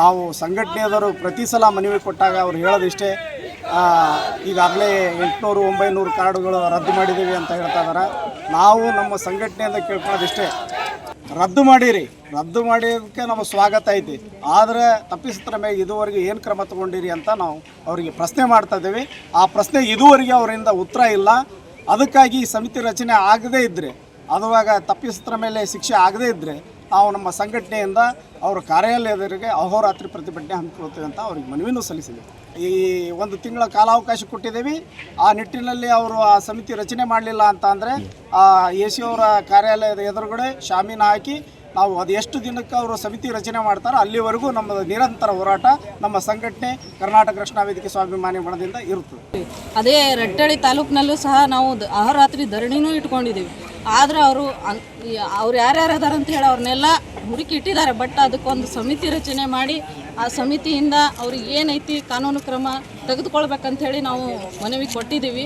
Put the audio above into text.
ನಾವು ಸಂಘಟನೆಯವರು ಪ್ರತಿ ಸಲ ಮನವಿ ಕೊಟ್ಟಾಗ ಅವ್ರು ಹೇಳೋದಿಷ್ಟೇ ಈಗಾಗಲೇ ಎಂಟುನೂರು, ಒಂಬೈನೂರು ಕಾರ್ಡುಗಳು ರದ್ದು ಮಾಡಿದ್ದೀವಿ ಅಂತ ಹೇಳ್ತಾ ಇದ್ದಾರೆ. ನಾವು ನಮ್ಮ ಸಂಘಟನೆಯಿಂದ ಕೇಳ್ಕೊಳ್ಳೋದಿಷ್ಟೇ. ರದ್ದು ಮಾಡಿರಿ, ರದ್ದು ಮಾಡಿದ್ದಕ್ಕೆ ನಮ್ಮ ಸ್ವಾಗತ ಐತಿ. ಆದರೆ ತಪ್ಪಿಸ್ತರ ಮೇಲೆ ಇದುವರೆಗೆ ಏನು ಕ್ರಮ ತಗೊಂಡಿರಿ ಅಂತ ನಾವು ಅವರಿಗೆ ಪ್ರಶ್ನೆ ಮಾಡ್ತಾ ಇದ್ದೀವಿ. ಆ ಪ್ರಶ್ನೆ ಇದುವರೆಗೆ ಅವರಿಂದ ಉತ್ತರ ಇಲ್ಲ. ಅದಕ್ಕಾಗಿ ಈ ಸಮಿತಿ ರಚನೆ ಆಗದೇ ಇದ್ದರೆ ಅದುವಾಗ ತಪ್ಪಿಸ್ತರ ಮೇಲೆ ಶಿಕ್ಷೆ ಆಗದೇ ಇದ್ದರೆ ನಾವು ನಮ್ಮ ಸಂಘಟನೆಯಿಂದ ಅವರ ಕಾರ್ಯಾಲಯದವರಿಗೆ ಅಹೋರಾತ್ರಿ ಪ್ರತಿಭಟನೆ ಹಮ್ಮಿಕೊಳ್ತೇವೆ ಅಂತ ಅವ್ರಿಗೆ ಮನವಿನೂ ಸಲ್ಲಿಸಿದೆ ಈ ಒಂದು ತಿಂಗಳ ಕಾಲಾವಕಾಶ ಕೊಟ್ಟಿದ್ದೀವಿ. ಆ ನಿಟ್ಟಿನಲ್ಲಿ ಅವರು ಆ ಸಮಿತಿ ರಚನೆ ಮಾಡಲಿಲ್ಲ ಅಂತ ಅಂದರೆ ಎ ಸಿ ಅವರ ಕಾರ್ಯಾಲಯದ ಎದುರುಗಡೆ ಶಾಮೀನು ಹಾಕಿ ನಾವು ಅದು ಎಷ್ಟು ದಿನಕ್ಕೆ ಅವರು ಸಮಿತಿ ರಚನೆ ಮಾಡ್ತಾರೋ ಅಲ್ಲಿವರೆಗೂ ನಮ್ಮ ನಿರಂತರ ಹೋರಾಟ ನಮ್ಮ ಸಂಘಟನೆ ಕರ್ನಾಟಕ ರಕ್ಷಣಾ ವೇದಿಕೆ ಸ್ವಾಭಿಮಾನಿ ಬಣದಿಂದ ಇರುತ್ತದೆ. ಅದೇ ರಟ್ಟಳ್ಳಿ ತಾಲೂಕಿನಲ್ಲೂ ಸಹ ನಾವು ಅಹೋರಾತ್ರಿ ಧರಣಿನೂ ಇಟ್ಕೊಂಡಿದ್ದೀವಿ. ಆದ್ರೆ ಅವರು ಅವ್ರು ಯಾರ್ಯಾರು ಅದಾರ ಅಂತ ಹೇಳಿ ಅವ್ರನ್ನೆಲ್ಲ ಹುಡುಕಿ ಇಟ್ಟಿದ್ದಾರೆ ಬಟ್ ಅದಕ್ಕೊಂದು ಸಮಿತಿ ರಚನೆ ಮಾಡಿ ಆ ಸಮಿತಿಯಿಂದ ಅವ್ರಿಗೆ ಏನೈತಿ ಕಾನೂನು ಕ್ರಮ ತೆಗೆದುಕೊಳ್ಬೇಕಂತ ಹೇಳಿ ನಾವು ಮನವಿ ಕೊಟ್ಟಿದ್ದೀವಿ.